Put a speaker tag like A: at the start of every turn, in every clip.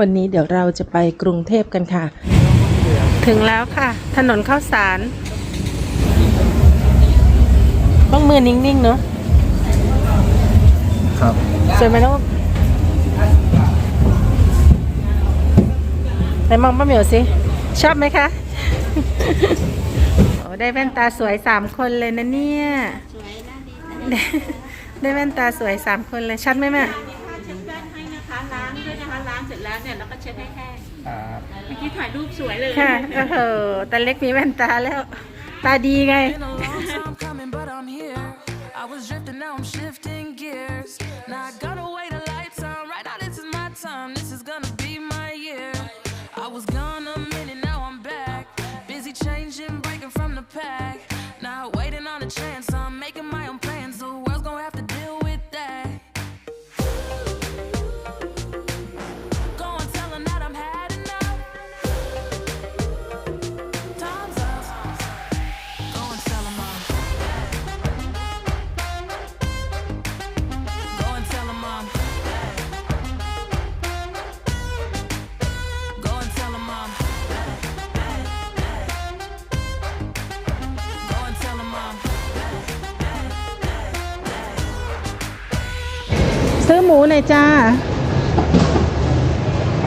A: วันนี้เดี๋ยวเราจะไปกรุงเทพกันค่ะ ถึงแล้วค่ะ ถนนข้าวสาร ต้องมือนิ่ง ๆ เนอะ
B: ครับ
A: สวยไหมลูกไหนมองป้าเหมียวสิ ชอบไหมคะโอ้ได้แว่นตาสวยสามคนเลยนะเนี่ย
C: สวยนะดีนะ
A: ได้ได้แว่นตาสวยสามคนเลย ชัดไหมแม่
C: กี้ถ่ายรูปสวยเลย
A: ค่ะโอ้โหแต่เล็กมีแว่นตาแล้ว ตาดีไง
D: Been a long time coming, but I'm here. I was drifting, now I'm shifting gears. Now I got away the lights on. Right now, this is my time.
A: หมูหน่อยจ้า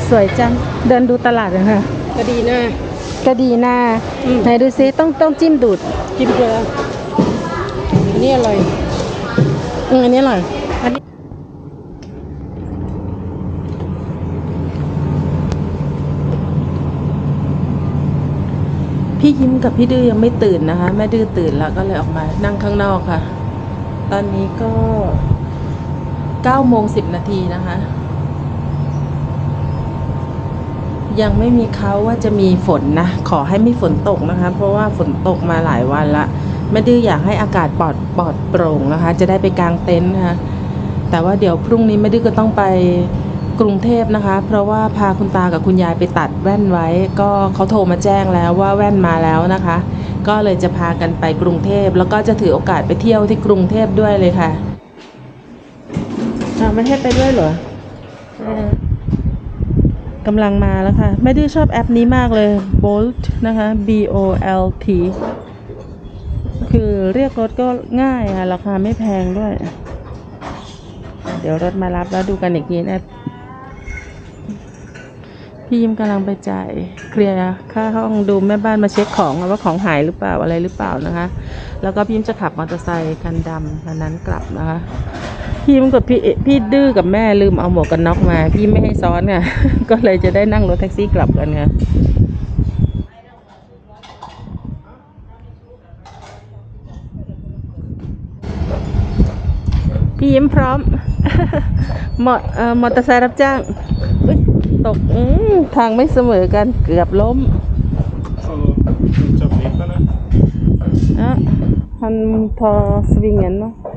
A: สวยจัง เดินดูตลาดเลยค่ะ
C: ก็ดีนะ
A: ก็ดีหน้า
C: อืม
A: ไหนดูซิต้องต้องจิ้มดูด
C: จิ้มเกลืออันนี่อร่อย
A: อืมอันนี้อร่อยอันนี้พี่ยิ้มกับพี่ดื้อยังไม่ตื่นนะคะ แม่ดื้อตื่นแล้วก็เลยออกมานั่งข้างนอกค่ะ ตอนนี้ก็ เก้าโมงสิบนาทีนะคะ ยังไม่มีเขาว่าจะมีฝนนะ ขอให้ไม่ฝนตกนะคะ เพราะว่าฝนตกมาหลายวันละแม่ดื้ออยากให้อากาศปลอดปลอดโปร่งนะคะ จะได้ไปกางเต็นท์นะคะ แต่ว่าเดี๋ยวพรุ่งนี้แม่ดื้อก็ต้องไปกรุงเทพนะคะ เพราะว่าพาคุณตากับคุณยายไปตัดแว่นไว้ ก็เขาโทรมาแจ้งแล้วว่าแว่นมาแล้วนะคะ ก็เลยจะพากันไปกรุงเทพแล้วก็จะถือโอกาสไปเที่ยวที่กรุงเทพด้วยเลยค่ะ อ้าวไม่ให้ไปด้วยเหรอเออกำลังมาแล้วค่ะแม่ดื้อชอบแอปนี้มากเลย Bolt นะคะ B O L T คือเรียกรถก็ง่ายค่ะ ราคาไม่แพงด้วย เดี๋ยวรถมารับแล้วดูกันอีกทีนะ พี่ยิ้มกำลังไปจ่ายเคลียร์ค่าห้องดูแม่บ้านมาเช็คของว่าของหายหรือเปล่าอะไรหรือเปล่านะคะ แล้วก็พี่ยิ้มจะขับมอเตอร์ไซค์คันดำคันนั้นกลับนะคะ พี่ยิ้มกับพี่พี่ดื้อกับแม่ลืมเอาหมวกกันน็อกมา พี่ไม่ให้ซ้อนค่ะ ก็เลยจะได้นั่งรถแท็กซี่กลับกันค่ะพี่ยิ้มพร้อมมอเอ่อมอเตอร์ไซค์รับจ้างอุ๊ยตกอืมทางไม่เสมอกันเกือบล้ม
B: Så de kjøper litt, eller?
A: อะ han tar svingen nå
B: Kanskje gå litt på veien der.
A: เนี่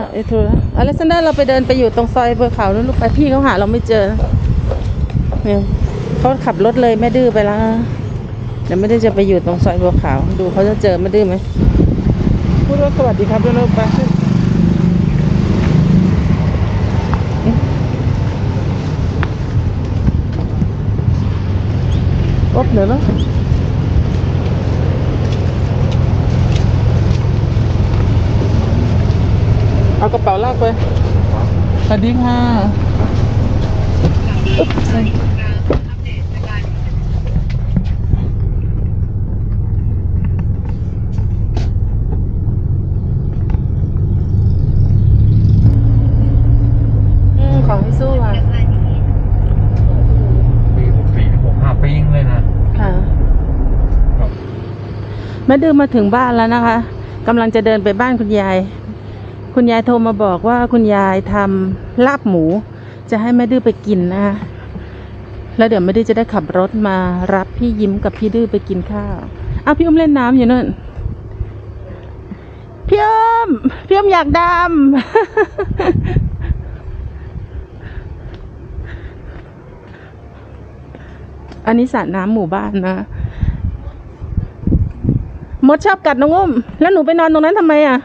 A: ยไอ้ทูนะอเล็กซานเดอร์เราไปเดินไปอยู่ตรงซอยเบอร์เขานู้นลูกไปพี่เขาหาเราไม่เจอเนี่ยเขาขับรถเลยแม่ดื้อไปแล้วเดี๋ยวไม่ได้จะไปอยู่ตรงซอยบัวขาวดูเขาจะเจอแม่ดื้อไหมพูดว่าสวัสดีครับด้วยลูกไปอ๊บเหนือแล้ เอากระเป๋าลากไป สวัสดีค่ะอึ๊บอืมของพี่สู้ค่ะ
B: ปีหกสี่หกห้าปิ้งเลยนะ
A: ค่ะแม่ดื้อมาถึงบ้านแล้วนะคะกำลังจะเดินไปบ้านคุณยาย คุณยายโทรมาบอกว่าคุณยายทำลาบหมู จะให้แม่ดื้อไปกินนะคะแล้วเดี๋ยวแม่ดื้อจะได้ขับรถมารับพี่ยิ้มกับพี่ดื้อไปกินข้าวอ้าวพี่อุ้มเล่นน้ำอยู่นั่นพี่อุ้มพี่อุ้มอยากดำอันนี้สระน้ำหมู่บ้านนะ มดชอบกัดน้องอุ้ม แล้วหนูไปนอนตรงนั้นทำไมอะ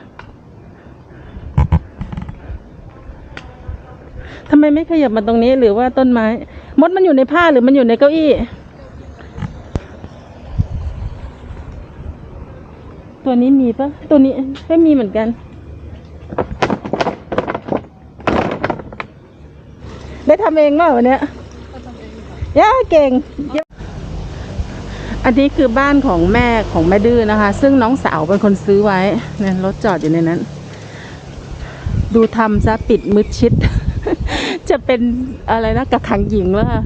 A: ทำไมไม่ขยับมาตรงนี้หรือว่าต้นไม้ มดมันอยู่ในผ้าหรือมันอยู่ในเก้าอี้ ตัวนี้มีปะตัวนี้ไม่มีเหมือนกัน ได้ทำเองเปล่าวันเนี้ยย่าเก่ง อันนี้คือบ้านของแม่ของแม่ดื้อนะคะ ซึ่งน้องสาวเป็นคนซื้อไว้เนี่ยรถจอดอยู่ในนั้น ดูทำซะปิดมืดชิด จะเป็นอะไรนะกักขังหญิงแล้วค่ะ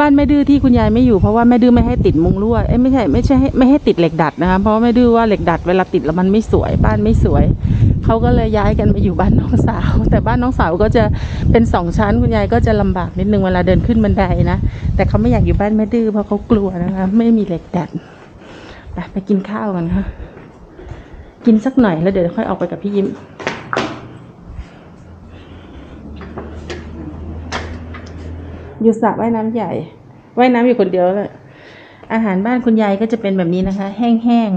A: บ้านแม่ดื้อที่คุณยายไม่อยู่เพราะว่าแม่ดื้อไม่ให้ติดมุงลวเอ้ยไม่ใช่ไม่ใช่ไม่ให้ติดเหล็กดัดนะคะเพราะแม่ดื้อว่าเหล็กดัดเวลาติดแล้วมันไม่สวย บ้านไม่สวยเขาก็เลยย้ายกันมาอยู่บ้านน้องสาว แต่บ้านน้องสาวก็จะเป็นสองชั้นคุณยายก็จะลำบากนิดนึงเวลาเดินขึ้นบันไดนะแต่เขาไม่อยากอยู่บ้านแม่ดื้อเพราะเขากลัวนะคะไม่มีเหล็กดัดไปไปกินข้าวกันค่ะกินสักหน่อยแล้วเดี๋ยวค่อยออกไปกับพี่ยิ้ม อยู่สระว่ายน้ำใหญ่ว่ายน้ำอยู่คนเดียวเลยอาหารบ้านคุณยายก็จะเป็นแบบนี้นะคะ แห้ง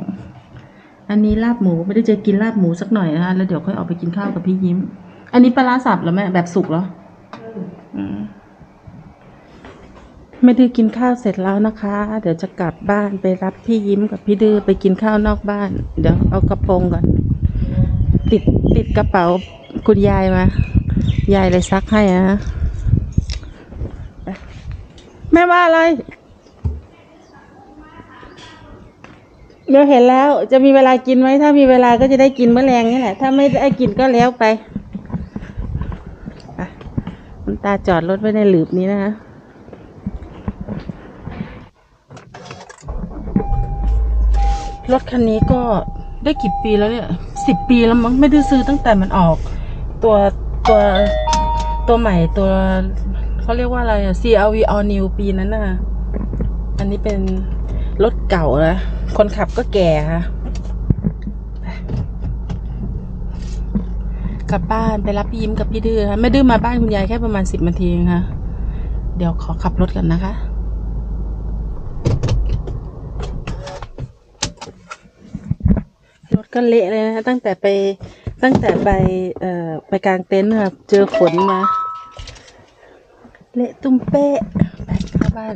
A: ๆอันนี้ลาบหมูไม่ได้เจะกินลาบหมูสักหน่อยนะคะแล้วเดี๋ยวค่อยออกไปกินข้าวกับพี่ยิ้ม อันนี้ปลาสับเหรอแม่แบบสุกเหรออืมไม่ดื้อกินข้าวเสร็จแล้วนะคะ เดี๋ยวจะกลับบ้านไปรับพี่ยิ้มกับพี่ดื้อไปกินข้าวนอกบ้าน เดี๋ยวเอากระโปรงก่อน ติดติดกระเป๋าคุณยายมา ยายเลยซักให้นะ แม่ว่าอะไร เดี๋ยวเห็นแล้ว จะมีเวลากินไหม ถ้ามีเวลาก็จะได้กินเมื่อแรงนี่แหละ ถ้าไม่ได้กินก็แล้วไปไปคุณตาจอดรถไว้ในหลืบนี้นะคะรถคันนี้ก็ได้กี่ปีแล้วเนี่ยสิบปีแล้วมั้งไม่ได้ซื้อตั้งแต่มันออก ตัวตัวตัวใหม่ตัว เขาเรียกว่าอะไรอะ CRV All New ปีนั้นน่ะ อันนี้เป็นรถเก่าแล้วคนขับก็แก่ค่ะกลับบ้านไปรับพี่ยิ้มกับพี่ดื้อค่ะไม่ดื้อมาบ้านคุณยายแค่ประมาณสิบนาทีเองค่ะ เดี๋ยวขอขับรถกันนะคะรถก็เละเลยนะตั้งแต่ไปตั้งแต่ไปเอ่อไปกลางเต็นท์ค่ะเจอฝนมา เละตุ้มเป๊ะไปเข้าบ้าน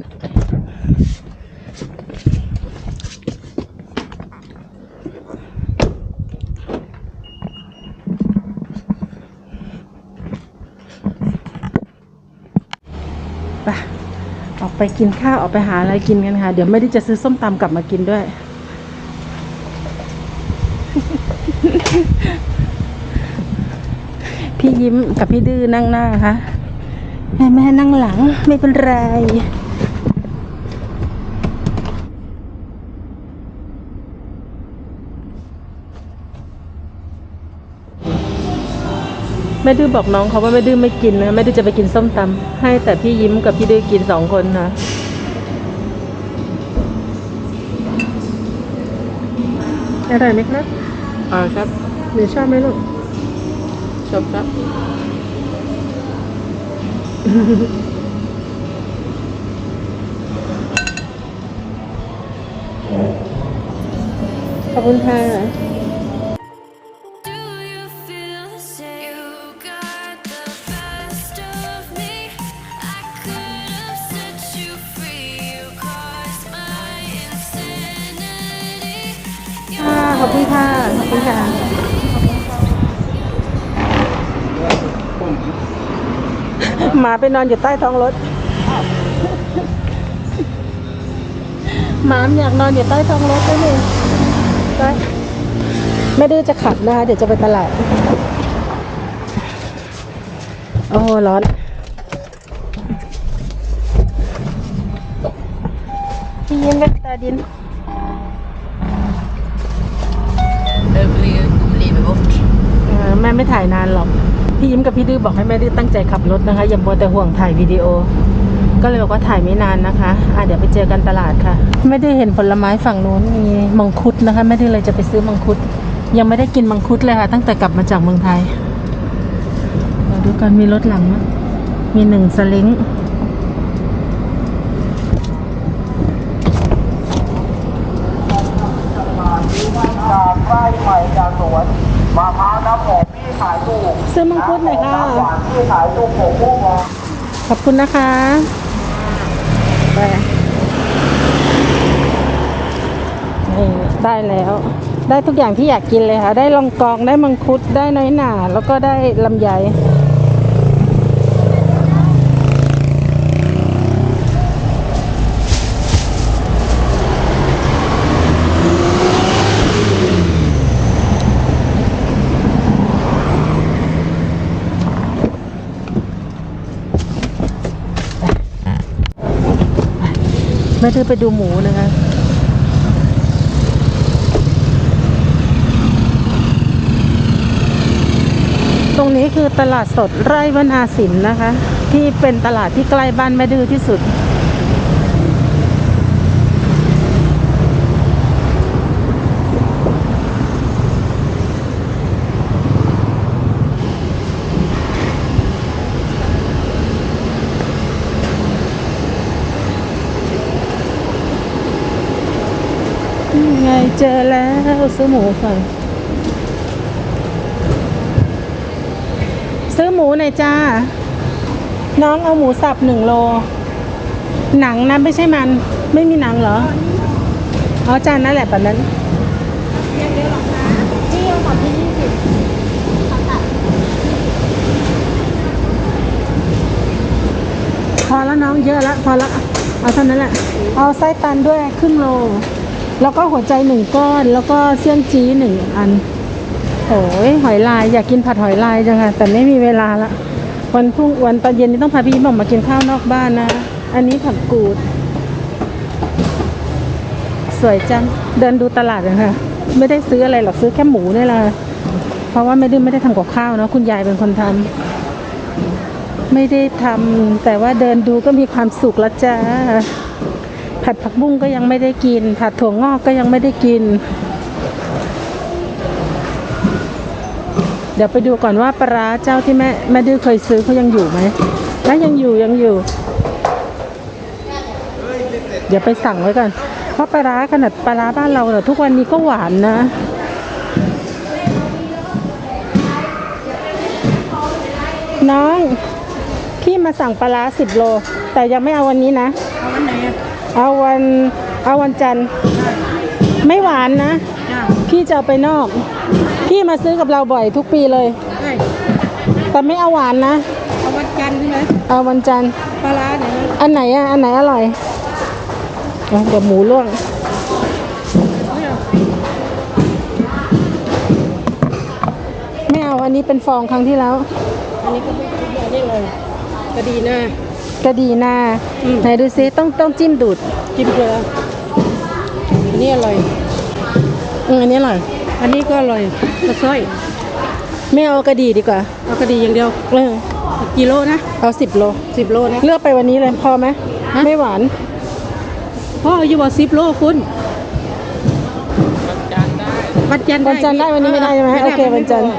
A: ไปออกไปกินข้าว ออกไปหาอะไรกินกันค่ะ เดี๋ยวไม่ได้จะซื้อส้มตำกลับมากินด้วย พี่ยิ้มกับพี่ดื้อนั่งหน้าค่ะ แม่แม่นั่งหลังไม่เป็นไรแม่ดื้อบอกน้องเขาว่าแม่ดื้อไม่กินนะแม่ดื้อจะไปกินส้มตำให้แต่พี่ยิ้มกับพี่ดื้อกินสองคนนะอร่อยไหมครับอร่อยครับหนูชอบไหมลูกชอบครับ ขอบคุณค่ะ มาไปนอนอยู่ใต้ท้องรถหมามันอยากนอนอยู่ใต้ท้องรถด้วยนี่ไปไม่ดื้อจะขับนะคะเดี๋ยวจะไปตลาด โอ้ร้อนพี่ยิ้มแว่นตาดินเออแม่ไม่ถ่ายนานหรอก พี่ยิ้มกับพี่ดื้อบอกให้แม่ดื้อตั้งใจขับรถนะคะ อย่ามัวแต่ห่วงถ่ายวิดีโอ ก็เลยบอกว่าถ่ายไม่นานนะคะอะเดี๋ยวไปเจอกันตลาดค่ะ ไม่ได้เห็นผลไม้ฝั่งนู้นมีมังคุดนะคะไม่ได้เลยจะไปซื้อมังคุด ยังไม่ได้กินมังคุดเลยค่ะ ตั้งแต่กลับมาจากเมืองไทยเดี๋ยวดูกันมีรถหลังมีหนึ่งสลิง
E: จากไร่ใหม่จากสวนมะพร้าวน้ำหอม
A: ซื้อมังคุดหน่อยค่ะ ขอบคุณนะคะไปนี่ได้แล้ว ได้ทุกอย่างที่อยากกินเลยค่ะ ได้ลองกองได้มังคุดได้น้อยหนาแล้วก็ได้ลำไย ไม่ได้ไปดูหมูนะคะตรงนี้คือตลาดสดไร่วนาสินนะคะ ที่เป็นตลาดที่ใกล้บ้านแม่ดื้อที่สุด นี่ ไงเจอแล้วซื้อหมูก่อนซื้อหมูหน่อยจ้า น้องเอาหมูสับหนึ่งโล หนังนะไม่ใช่มัน ไม่มีหนังเหรออ๋อจานนั่นแหละแบบนั้นพอแล้วน้องเยอะแล้วพอแล้วเอาเท่านั้นแหละ เอาไส้ตันด้วยครึ่งโล แล้วก็หัวใจหนึ่งก้อน แล้วก็เสี่ยงจี้หนึ่งอันโอ้ยหอยลายอยากกินผัดหอยลายจังค่ะ แต่ไม่มีเวลาละ วันพรุ่งวันตอนเย็นนี้ต้องพาพี่หม่อมมากินข้าวนอกบ้านนะ อันนี้ผักกูด สวยจัง เดินดูตลาดเลยค่ะ ไม่ได้ซื้ออะไรหรอกซื้อแค่หมูนี่แหละเพราะว่าไม่ได้ไม่ได้ทำกับข้าวเนอะคุณยายเป็นคนทำไม่ได้ทำแต่ว่าเดินดูก็มีความสุขล้วจ้า ผัดผักบุ้งก็ยังไม่ได้กิน ผัดถั่วงอกก็ยังไม่ได้กิน เดี๋ยวไปดูก่อนว่าปลาเจ้าที่แม่แม่ดื้อเคยซื้อเขายังอยู่ไหมถ้ายังอยู่ยังอยู่ เดี๋ยวไปสั่งไว้ก่อนเพราะปลาขนาดปลาบ้านเราเนี่ทุกวันนี้ก็หวานนะน้องพี่มาสั่งปลาสิบโล แต่ยังไม่เอาวันนี้นะ
C: เอาวันไหนอะ
A: เอาวันเอาวันจันทร์ไม่หวานนะ
C: จ้า
A: พี่จะเอาไปนอก พี่มาซื้อกับเราบ่อยทุกปีเลย
C: ได้
A: แต่ไม่เอาหวานนะ
C: เอาวันจันทร์ใช่ไหม
A: เอาวันจันทร์
C: ปลาร้าเนี่ยนะ
A: อันไหนอะ อันไหนอร่อยเอาเดี๋ยวหมูล่วง ไม่เอาอันนี้เป็นฟองครั้งที่แล้ว
C: อันนี้ก็ไม่อันนี้เลยก็ดีนะ
A: ก็ดีหน้า
C: อืม
A: ไหนดูซิต้องต้องจิ้มดูด
C: จิ้มเกลืออันนี้อร่อย
A: อืมอันนี้อร่อย
C: อันนี้ก็อร่อยกระซ้อย
A: ไม่เอากระดีดีกว่า
C: เอากระดีอย่างเดียว
A: เออ
C: กิโลนะ
A: เอาสิบโล
C: สิบโลนะ
A: เลือกไปวันนี้เลยพอไหม
C: ฮะ
A: ไม่หวาน
C: พ่ออยู่ว่าสิบโลคุณ วันจันทร์ได้
A: วันจันทร์ได้วันนี้ไม่ได้ใช่ไหมโอเควันจันทร์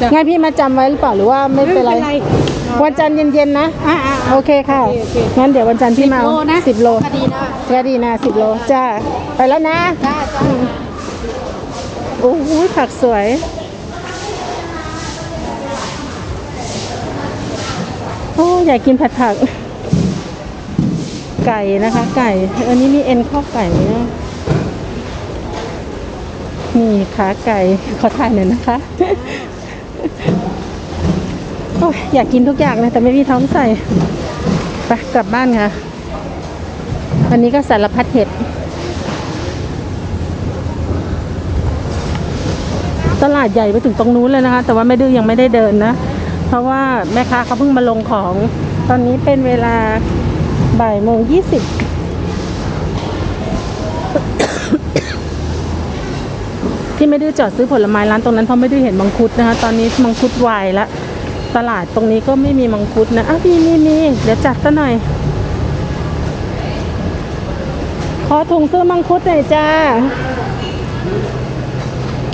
C: จ้ะ
A: งั้นพี่มาจำไว้หรือเปล่าหรือว่าไม่เป็นไร วันจันทร์เย็นๆนะ
C: อ่าอ่า
A: โอเคค่ะ
C: โอเคโอเค
A: งั้นเดี๋ยววันจันทร์พี่มา
C: โลนะ
A: สิบโล
C: กระดีนะ
A: ก็ดีนะสิบโลจ้าไปแล้วนะ
C: จ้าจ้า
A: โอ้โหผักสวยโอ้อยากกินผัดผัก ไก่นะคะ ไก่ อันนี้มีเอ็นข้อไก่นะ นี่ขาไก่ขอถ่ายหน่อยนะคะโอ้ยอยากกินทุกอย่างเลยแต่ไม่มีท้องใส่ไปกลับบ้านค่ะ วันนี้ก็สารพัดเห็ด ตลาดใหญ่ไปถึงตรงนู้นเลยนะคะ แต่ว่าแม่ดื้อยังไม่ได้เดินนะ เพราะว่าแม่ค้าเขาเพิ่งมาลงของ ตอนนี้เป็นเวลาบ่ายโมงยี่สิบ ที่ไม่ดื้อจอดซื้อผลไม้ร้านตรงนั้นเพราะไม่ได้เห็นมังคุดนะคะ ตอนนี้มังคุดวายละตลาดตรงนี้ก็ไม่มีมังคุดนะอ้าวมีมีมีเดี๋ยวจัดซะหน่อย ขอถุงซื้อมังคุดหน่อยจ้า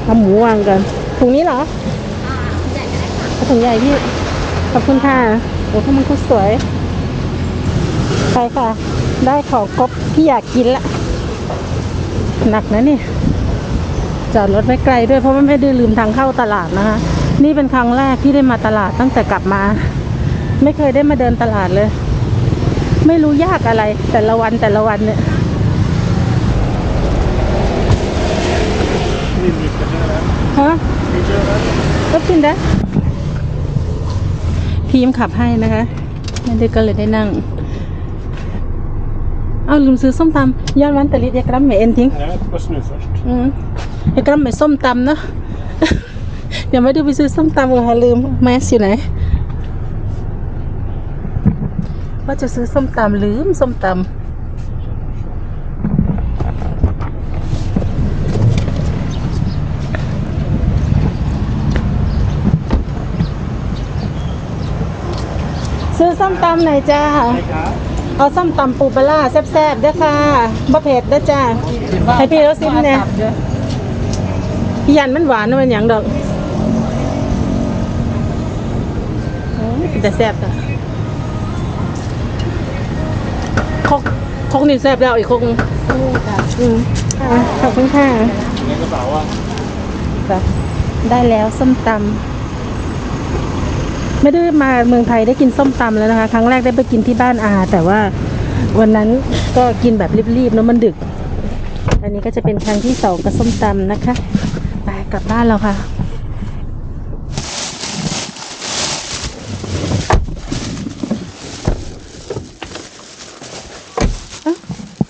A: เอาหมูวางกันถุงนี้เหรอเอาถุงใหญ่พี่ขอบคุณค่ะโอ้ข้าวมันคุดสวยไปค่ะ ได้ของครบที่อยากกินละ หนักนะเนี่ย จอดรถไม่ไกลด้วยเพราะว่าไม่ได้ลืมทางเข้าตลาดนะคะ นี่เป็นครั้งแรกที่ได้มาตลาดตั้งแต่กลับมา ไม่เคยได้มาเดินตลาดเลย ไม่รู้ยากอะไร แต่ละวันแต่ละวันเนี่ย
B: Vill vi inte köra?
A: ฮะ
B: Vi köra?
A: ก็กินได้พีมขับให้นะคะไม่ได้ก็เลยได้นั่งเอาลืมซื้อส้มตำย้อนวันแต่ลิดยากรัมเมเอ็นทิ้ง
B: Nej, jag ska snus först.
A: อืมยากรัมเมส้มตำเนาะเดี๋ยวไม่ได้ไปซื้อส้มตำกันค่ะลืมแมสอยู่ไหนว่าจะซื้อส้มตำลืมส้มตำซื้อส้มตำหน่อยจ้าเอาส้มตำปูปลาร้าแซ่บๆเด้อค่ะบะเผ็ดเด้อจ้าให้พี่เราซิมเนี่ย พี่ยันมันหวานนะมันหยังดอกโอ้ยแต่แซ่บอะคกคกนี่แซ่บแล้วอีกคกนึงอืมอะขอบคุณค่ะ
B: Den går bra va?
A: จ้ะได้แล้วส้มตำไม่ได้มาเมืองไทยได้กินส้มตำแล้วนะคะ ครั้งแรกได้ไปกินที่บ้านอา แต่ว่าวันนั้นก็กินแบบรีบๆเนอะมันดึก อันนี้ก็จะเป็นครั้งที่สองกับส้มตำนะคะไป กลับบ้านแล้วค่ะ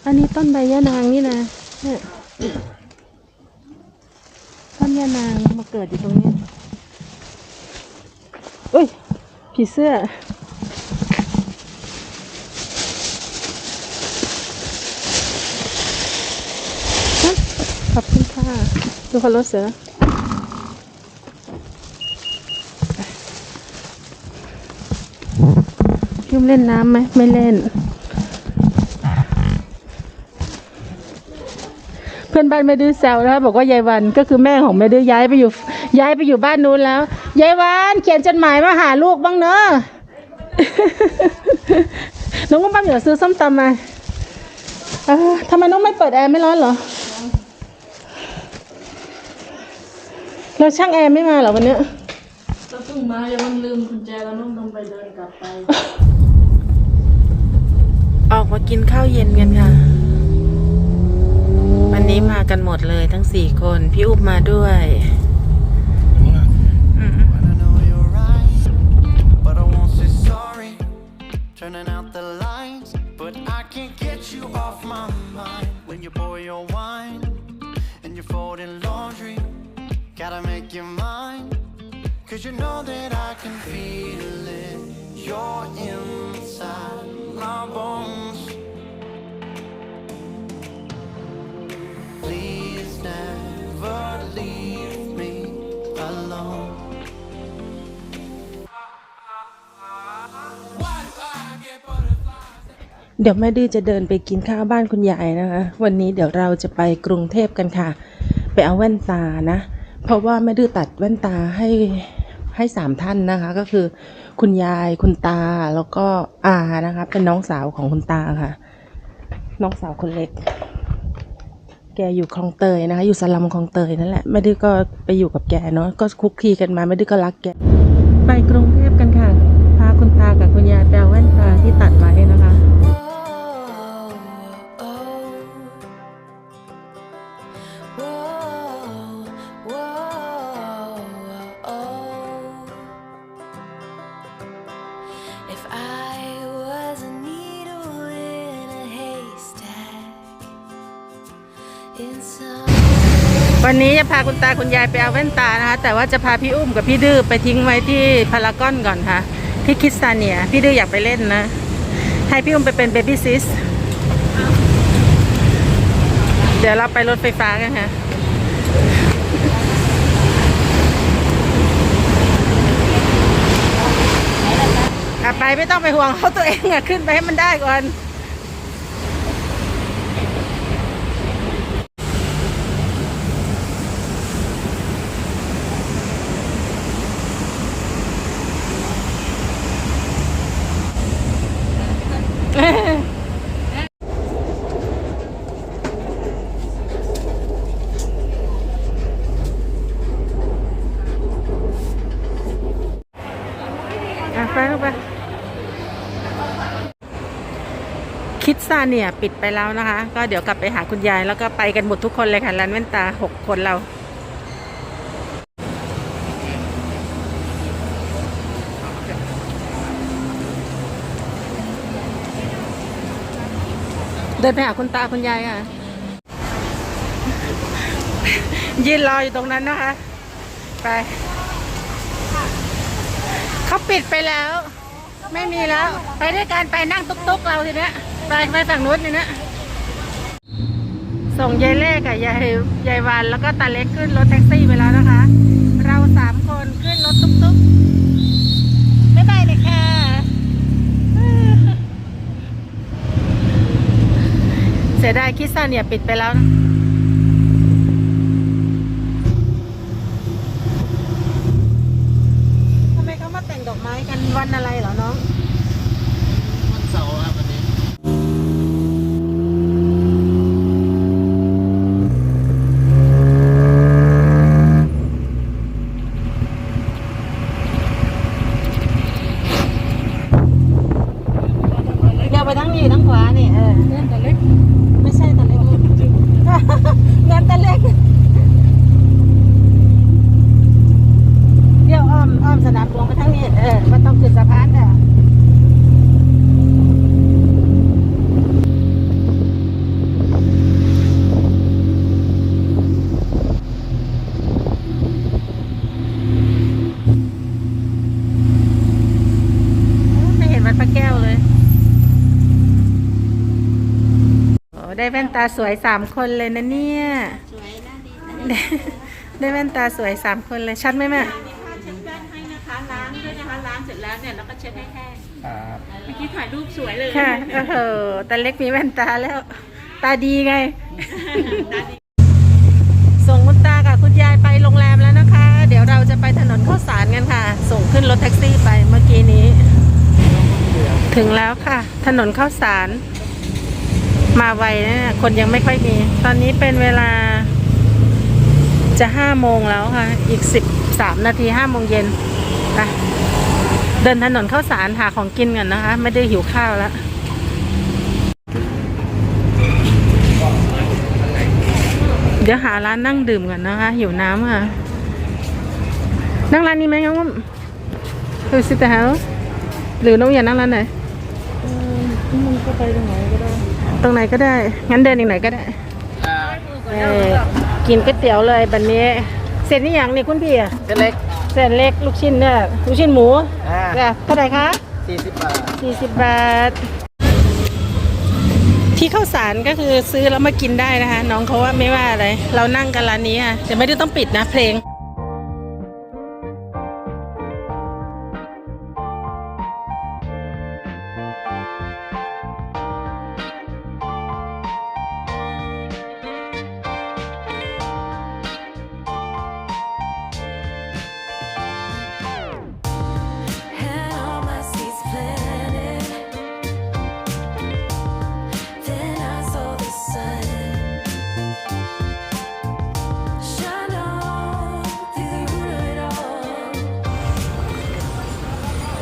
A: อันนี้ต้นใบยะนางนี่นะ เนี่ย ต้นยะนางมาเกิดอยู่ตรงนี้อุ้ย ผีเสื้อฮะขอบคุณค่ะ ดูคนรถเสือ พี่อุ้มเล่นน้ำไหมไม่เล่น เพื่อนบ้านแม่ดื้อแซวนะคะบอกว่ายายวันก็คือแม่ของแม่ดื้อย้ายไปอยู่ ย้ายไปอยู่บ้านนู้นแล้วยายวันเขียนจดหมายมาหาลูกบ้างเนอะน้องกุ้งปั้มอยากซื้อส้มตำมาเอ้อทำไมน้องไม่เปิดแอร์ไม่ร้อนเหรอแล้วช่างแอร์ไม่มาเหรอวันเนี้ย
E: ก็เพิ่งมายังมันลืมกุญแจแล้วน้องต้องไปเดินกลับไป
A: ออกมากินข้าวเย็นกันค่ะ วันนี้มากันหมดเลยทั้งสี่คน พี่อุบมาด้วย
F: Cause you know that I can feel it. You're inside. My bones. Please never leave me alone.
A: เดี๋ยวแม่ดื้อจะเดินไปกินข้าวบ้านคุณยายนะคะ วันนี้เดี๋ยวเราจะไปกรุงเทพกันค่ะ ไปเอาแว่นตานะ เพราะว่าแม่ดื้อตัดแว่นตาให้ให้สามท่านนะคะ ก็คือ คุณยายคุณตาแล้วก็อานะคะ เป็นน้องสาวของคุณตาค่ะ น้องสาวคนเล็ก แกอยู่คลองเตยนะคะ อยู่สลัมคลองเตยนั่นแหละไม่ได้ก็ไปอยู่กับแกเนาะก็คุกคีกันมาไม่ได้ก็รักแก ไปกรุงเทพกันค่ะ พาคุณตากับคุณยายไปเอาแว่นตาที่ตัด พาคุณตาคุณยายไปเอาแว่นตานะคะ แต่ว่าจะพาพี่อุ้มกับพี่ดื้อไปทิ้งไว้ที่พารากอนก่อนค่ะ ที่คิดซาเนีย พี่ดื้ออยากไปเล่นนะ ให้พี่อุ้มไปเป็นเบบี้ซิส เดี๋ยวเราไปรถไฟฟ้ากันค่ะไปไม่ต้องไปห่วงเขาตัวเองอะขึ้นไปให้มันได้ก่อน ซาเนี่ยปิดไปแล้วนะคะ ก็เดี๋ยวกลับไปหาคุณยายแล้วก็ไปกันหมดทุกคนเลยค่ะร้านแว่นตาหกคนเราเดินไปหาคุณตาคุณยายค่ะ ยืนรออยู่ตรงนั้นนะคะ ไป เขาปิดไปแล้ว ไม่มีแล้ว ไปด้วยกันไปนั่งตุ๊กๆเราทีเนี้ย ไปไปฝั่งนู้นทีเนี้ยส่งยายเล่กับยายยายวันแล้วก็ตาเล็กขึ้นรถแท็กซี่ไปแล้วนะคะ เราสามคนขึ้นรถตุ๊กๆไม่ได้เลยค่ะ เสียดายคิดซาเนี่ยปิดไปแล้วนะทำไมเขามาแต่งดอกไม้กันวันอะไรเหรอน้อง
B: วันเสาร์ครับวันนี้
A: อย่าไปทั้งนี้ทั้งขวานี่เออเงินตะเล็ก ไม่ใช่ตะเล็กเงินตะเล็ก เดี๋ยวอ้อมอ้อมสนามหลวงไปทั้งนี้ เออมันต้องขึ้นสะพานเด้อไม่เห็นวัดพระแก้วเลย โอ้ได้แว่นตาสวยสามคนเลยนะเนี่ย
C: สวยน่าดี
A: ได้ได้แว่นตาสวยสามคนเลยชัดไหมแม่
C: มีผ้าเช็ดแว่นให้นะคะล้างด้วยนะคะล้างเสร็จแล้วเนี่ยแล้วก็เช็ดให้แห้งเมื่อกี้ถ่ายรูปสวยเลย
A: ค่ะโอ้โหตาเล็กมีแว่นตาแล้ว ตาดีไง
C: ตาดี
A: ส่งคุณตากับคุณยายไปโรงแรมแล้วนะคะ เดี๋ยวเราจะไปถนนข้าวสารกันค่ะ ส่งขึ้นรถแท็กซี่ไปเมื่อกี้นี้ ถึงแล้วค่ะ ถนนข้าวสาร มาไวนะคนยังไม่ค่อยมี ตอนนี้เป็นเวลา จะห้าโมงแล้วค่ะ อีกสิบสามนาทีห้าโมงเย็นไปเดินถนนเข้าสารหาของกินกันนะคะ ไม่ได้หิวข้าวแล้วเดี๋ยวหาร้านนั่งดื่มก่อนนะคะ หิวน้ำค่ะ นั่งร้านนี้ไหมงั้นคือซิตาเฮาหรือน้องอยากนั่งร้านไหน
E: มึงก็ไปตรงไหนก็ได้
A: ตรงไหนก็ได้ งั้นเดินอีกไหนก็ได้เออกินก๋วยเตี๋ยวเลยบันนี้ เสร็จนี่อย่างนี่คุณพี่อะ
G: เส้นเล็ก
A: เส้นเล็กลูกชิ้นเนี่ยลูกชิ้นหมู
G: อ่า
A: จ้ะเท่าไหร่คะ
G: สี่สิบบาท
A: สี่สิบบาท ที่ข้าวสารก็คือซื้อแล้วมากินได้นะคะ น้องเขาว่าไม่ว่าอะไร เรานั่งกันร้านนี้ค่ะแต่ไม่ได้ต้องปิดนะเพลง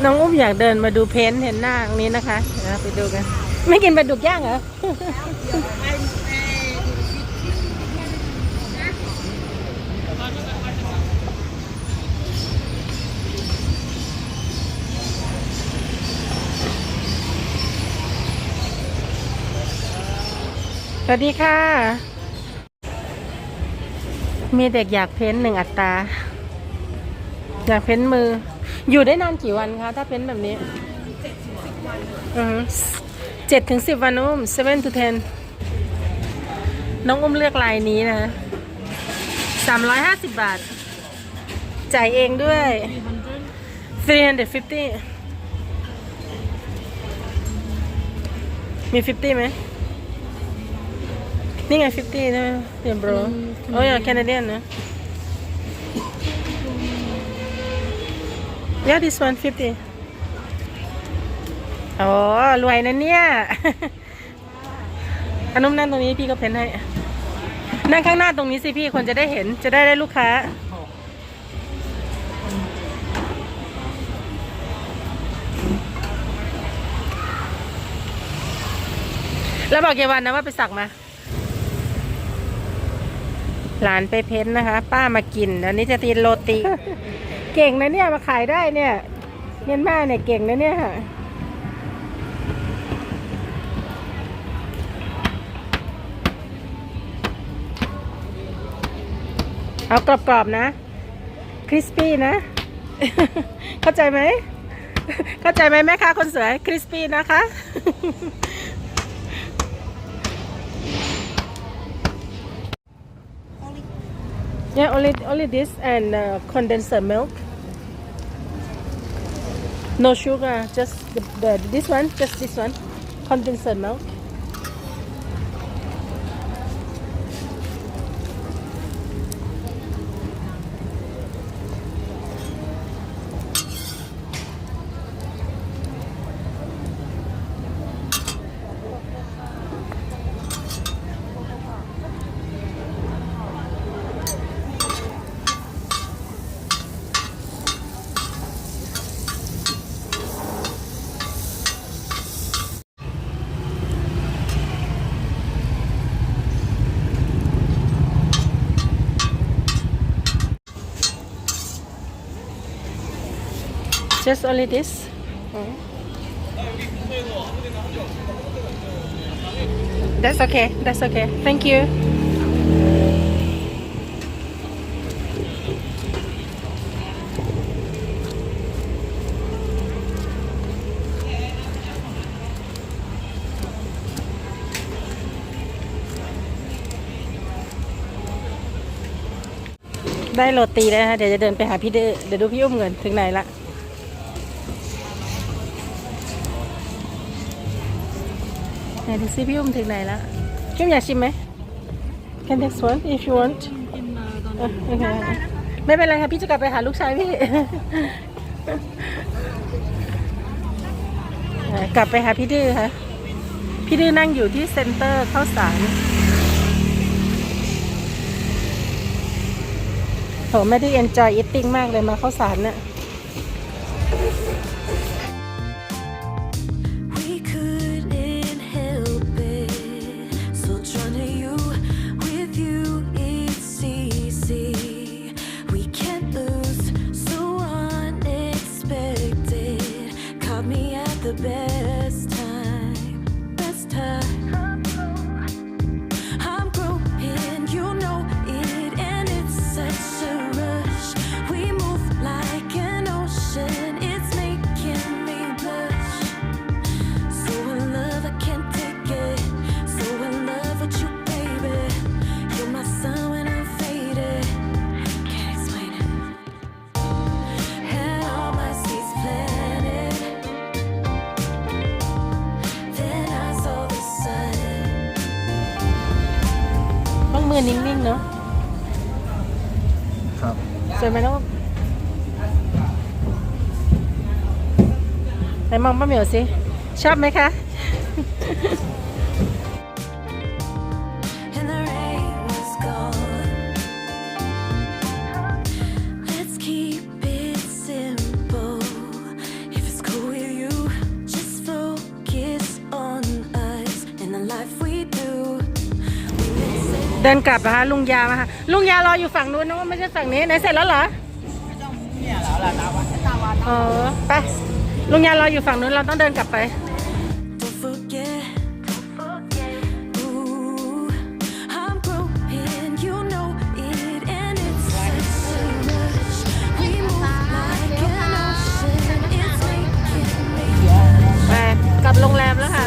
A: น้องอุ้มอยากเดินมาดูเพ้นท์เห็นหน้าตรงนี้นะคะเดี๋ยวไปดูกัน ไม่กินปลาดุกย่างเหรอ สวัสดีค่ะ มีเด็กอยากเพ้นท์หนึ่งอัตรา อยากเพ้นท์มือ อยู่ได้นานกี่วันคะ ถ้าเพ้นท์แบบนี้เจ็ดถึงสิบวันน้องอุ้ม seven to ten น้องอุ้มเลือกลายนี้นะสามร้อยห้าสิบบาท จ่ายเองด้วย three hundred fifty มี 50ไหมนี่ไง 50 ใช่ไหมเดี๋ยว bro โอ้ยแคนาเดียนนะ Yeah, this one 50. โอ้รวยนะเนี่ย อนุมนั่งตรงนี้พี่ก็เพ้นให้ นั่งข้างหน้าตรงนี้สิพี่คนจะได้เห็นจะได้ได้ลูกค้า แล้วบอกยายวันนะว่าไปสักมา หลานไปเพ้นนะคะ ป้ามากิน อันนี้จะตีนโรตี เก่งนะเนี่ยมาขายได้เนี่ยเมียนมาเนี่ยเก่งนะเนี่ยเอากรอบๆนะคริสปี้นะ เข้าใจไหมเข้าใจไหมแม่ค้าคนสวยคริสปี้นะคะ Yeah, only only this and uh, condensed milk. No sugar, just the, the this one, just this one, condensed milk. Just only this. Mm. That's okay. That's okay. Thank you. Đây ได้โรตีแล้วนะคะเดี๋ยวจะเดินไปหาพี่เดอเดี๋ยวดูพี่อุ้มเงินถึงไหนละ ไหนดูซิพี่อุ้มถึงไหนแล้วพี่อุ้มอยากชิมไหม Can take one if you want เออโอเคไม่เป็นไรค่ะพี่จะกลับไปหาลูกชายพี่เออกลับไปหาพี่ดื้อค่ะ พี่ดื้อนั่งอยู่ที่เซ็นเตอร์ข้าวสารโหไม่ได้ enjoy eating มากเลยมาข้าวสารเนี่ย สวยไหมลูกไหนมองป้าเหมียวสิ ชอบไหมคะ บนะคะลุงยามาค่ะลุงยารออยู่ฝั่งนู้นนะว่าไม่ใช่ฝั่งนี้ไหนเสร็จแล้วเหรอเออไปลุงยารออยู่ฝั่งนู้นเราต้องเดินกลับไป
D: Don't forget. Ooh, I'm growing, you know it, and it's such a rush. We move like an ocean, it's making me
A: ไปกลับโรงแรมแล้วค่ะ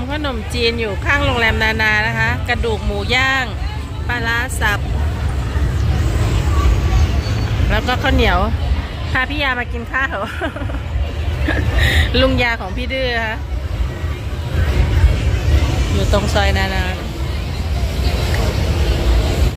A: ำขนมจีนอยู่ข้างโรงแรมนานานะคะ กระดูกหมูย่างปลาล้าสับ แล้วก็ข้าวเหนียวพาพี่ยามากินข้าวลุงยาของพี่ดื้อค่ะอยู่ตรงซอยนานา